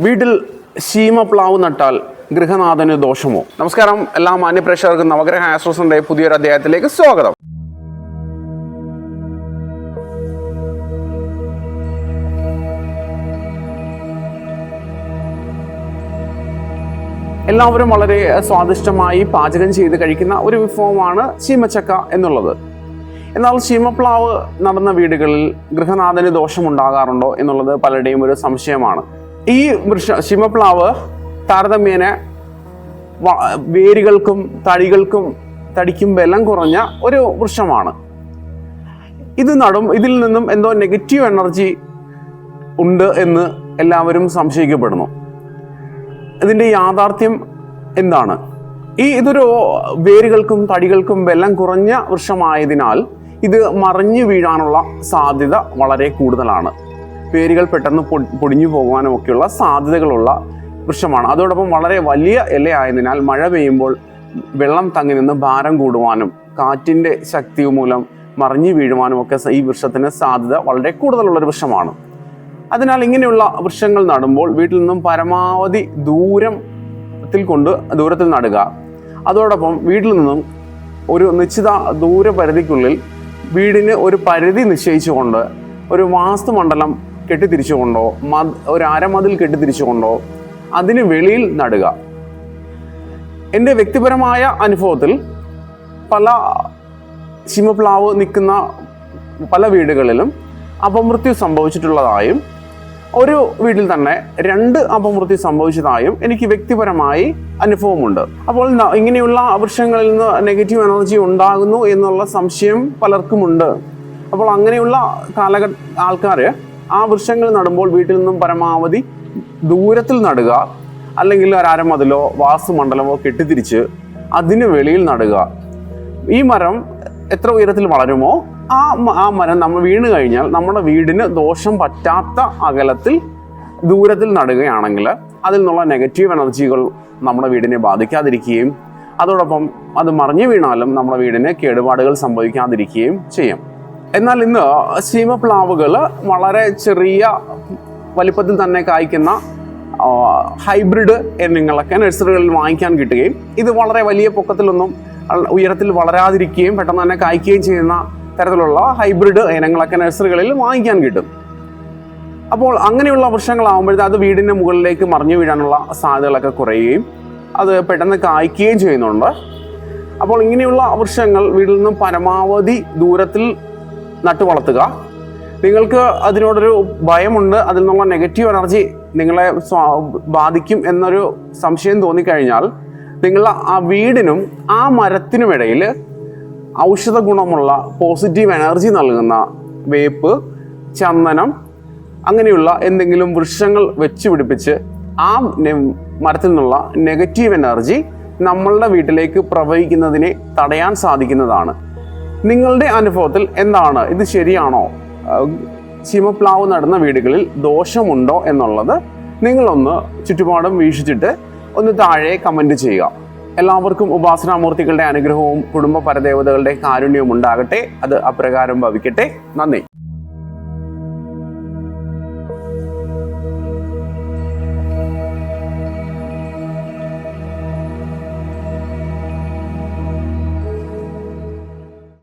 വീട്ടിൽ ശീമ പ്ലാവ് നട്ടാൽ ഗൃഹനാഥന് ദോഷമോ? നമസ്കാരം. എല്ലാ മാന്യപ്രേക്ഷകർക്കും നവഗ്രഹ ആസ്ട്രോസിന്റെ പുതിയൊരു അധ്യായത്തിലേക്ക് സ്വാഗതം. എല്ലാവരും വളരെ സ്വാദിഷ്ടമായി പാചകം ചെയ്ത് കഴിക്കുന്ന ഒരു വിഭവമാണ് ചീമച്ചക്ക എന്നുള്ളത്. എന്നാൽ ചീമപ്ലാവ് നടന്ന വീടുകളിൽ ഗൃഹനാഥന് ദോഷമുണ്ടാകാറുണ്ടോ എന്നുള്ളത് പലരുടെയും ഒരു സംശയമാണ്. ഈ വൃക്ഷ ചീമപ്ലാവ് താരതമ്യേന വേരുകൾക്കും തടികൾക്കും തടിക്കും ബലം കുറഞ്ഞ ഒരു വൃക്ഷമാണ്. ഇത് നടും ഇതിൽ നിന്നും എന്തോ നെഗറ്റീവ് എനർജി ഉണ്ട് എന്ന് എല്ലാവരും സംശയിക്കപ്പെടുന്നു. ഇതിന്റെ യാഥാർത്ഥ്യം എന്താണ്? ഈ ഇതൊരു വേരുകൾക്കും തടികൾക്കും ബലം കുറഞ്ഞ വൃക്ഷമായതിനാൽ ഇത് മറിഞ്ഞു വീഴാനുള്ള സാധ്യത വളരെ കൂടുതലാണ്. വേരുകൾ പെട്ടെന്ന് പൊടിഞ്ഞു പോകുവാനും ഒക്കെയുള്ള സാധ്യതകളുള്ള വൃക്ഷമാണ്. അതോടൊപ്പം വളരെ വലിയ ഇലയായതിനാൽ മഴ പെയ്യുമ്പോൾ വെള്ളം തങ്ങി നിന്ന് ഭാരം കൂടുവാനും കാറ്റിന്റെ ശക്തി മൂലം മറിഞ്ഞു വീഴുവാനും ഒക്കെ ഈ വൃക്ഷത്തിന് സാധ്യത വളരെ കൂടുതലുള്ളൊരു വൃക്ഷമാണ്. അതിനാൽ ഇങ്ങനെയുള്ള വൃക്ഷങ്ങൾ നടുമ്പോൾ വീട്ടിൽ നിന്നും പരമാവധി ദൂരത്തിൽ കൊണ്ട് ദൂരത്തിൽ നടുക. അതോടൊപ്പം വീട്ടിൽ നിന്നും ഒരു നിശ്ചിത ദൂരപരിധിക്കുള്ളിൽ വീടിന് ഒരു പരിധി നിശ്ചയിച്ചുകൊണ്ട് ഒരു വാസ്തുമണ്ഡലം കെട്ടിത്തിരിച്ചുകൊണ്ടോ മത് ഒരു അരമതിൽ കെട്ടിത്തിരിച്ചുകൊണ്ടോ അതിന് വെളിയിൽ നടുക. എന്റെ വ്യക്തിപരമായ അനുഭവത്തിൽ പല ശിമപ്ലാവ് നിൽക്കുന്ന പല വീടുകളിലും അപമൃത്യു സംഭവിച്ചിട്ടുള്ളതായും ഒരു വീട്ടിൽ തന്നെ രണ്ട് അപമൃത്യു സംഭവിച്ചതായും എനിക്ക് വ്യക്തിപരമായി അനുഭവമുണ്ട്. അപ്പോൾ ഇങ്ങനെയുള്ള വൃക്ഷങ്ങളിൽ നിന്ന് നെഗറ്റീവ് എനർജി ഉണ്ടാകുന്നു എന്നുള്ള സംശയം പലർക്കുമുണ്ട്. അപ്പോൾ അങ്ങനെയുള്ള കാലഘട്ട ആൾക്കാർ ആ വൃക്ഷങ്ങൾ നടുമ്പോൾ വീട്ടിൽ നിന്നും പരമാവധി ദൂരത്തിൽ നടുക അല്ലെങ്കിൽ ഒരമതിലോ വാസ്തു വാസ്തുമണ്ഡലമോ കെട്ടിത്തിരിച്ച് അതിന് വെളിയിൽ നടുക. ഈ മരം എത്ര ഉയരത്തിൽ വളരുമോ ആ ആ മരം നമ്മൾ വീണ് കഴിഞ്ഞാൽ നമ്മുടെ വീടിന് ദോഷം പറ്റാത്ത അകലത്തിൽ ദൂരത്തിൽ നടുകയാണെങ്കിൽ അതിൽ നിന്നുള്ള നെഗറ്റീവ് എനർജികൾ നമ്മുടെ വീടിനെ ബാധിക്കാതിരിക്കുകയും അതോടൊപ്പം അത് മറിഞ്ഞു വീണാലും നമ്മുടെ വീടിന് കേടുപാടുകൾ സംഭവിക്കാതിരിക്കുകയും ചെയ്യും. എന്നാൽ ഇന്ന് സീമപ്ലാവുകൾ വളരെ ചെറിയ വലിപ്പത്തിൽ തന്നെ കായ്ക്കുന്ന ഹൈബ്രിഡ് എന്നിങ്ങളൊക്കെ നഴ്സറികളിൽ വാങ്ങിക്കാൻ കിട്ടുകയും ഇത് വളരെ വലിയ പൊക്കത്തിലൊന്നും ഉയരത്തിൽ വളരാതിരിക്കുകയും പെട്ടെന്ന് തന്നെ കായ്ക്കുകയും ചെയ്യുന്ന തരത്തിലുള്ള ഹൈബ്രിഡ് ഇനങ്ങളൊക്കെ നഴ്സറികളിൽ വാങ്ങിക്കാൻ കിട്ടും. അപ്പോൾ അങ്ങനെയുള്ള വൃക്ഷങ്ങളാകുമ്പോഴത്തെ അത് വീടിന്റെ മുകളിലേക്ക് മറിഞ്ഞു വീഴാനുള്ള സാധ്യതകളൊക്കെ കുറയുകയും അത് പെട്ടെന്ന് കായ്ക്കുകയും ചെയ്യുന്നുണ്ട്. അപ്പോൾ ഇങ്ങനെയുള്ള വൃക്ഷങ്ങൾ വീട്ടിൽ നിന്നും പരമാവധി ദൂരത്തിൽ നട്ടു വളർത്തുക. നിങ്ങൾക്ക് അതിനോടൊരു ഭയമുണ്ട് അതിൽ നിന്നുള്ള നെഗറ്റീവ് എനർജി നിങ്ങളെ ബാധിക്കും എന്നൊരു സംശയം തോന്നിക്കഴിഞ്ഞാൽ നിങ്ങൾ ആ വീടിനും ആ മരത്തിനുമിടയിൽ ഔഷധ ഗുണമുള്ള പോസിറ്റീവ് എനർജി നൽകുന്ന വേപ്പ് ചന്ദനം അങ്ങനെയുള്ള എന്തെങ്കിലും വൃക്ഷങ്ങൾ വെച്ച് പിടിപ്പിച്ച് ആ മരത്തിൽ നിന്നുള്ള നെഗറ്റീവ് എനർജി നമ്മളുടെ വീട്ടിലേക്ക് പ്രവഹിക്കുന്നതിനെ തടയാൻ സാധിക്കുന്നതാണ്. നിങ്ങളുടെ അനുഭവത്തിൽ എന്താണ്? ഇത് ശരിയാണോ? ചിമപ്ലാവ് നടന്ന വീടുകളിൽ ദോഷമുണ്ടോ എന്നുള്ളത് നിങ്ങളൊന്ന് ചുറ്റുപാടും വീക്ഷിച്ചിട്ട് ഒന്ന് താഴെ കമന്റ് ചെയ്യുക. എല്ലാവർക്കും ഉപാസനാമൂർത്തികളുടെ അനുഗ്രഹവും കുടുംബ പരദേവതകളുടെ കാരുണ്യവും ഉണ്ടാകട്ടെ. അത് അപ്രകാരം ഭവിക്കട്ടെ. നന്ദി.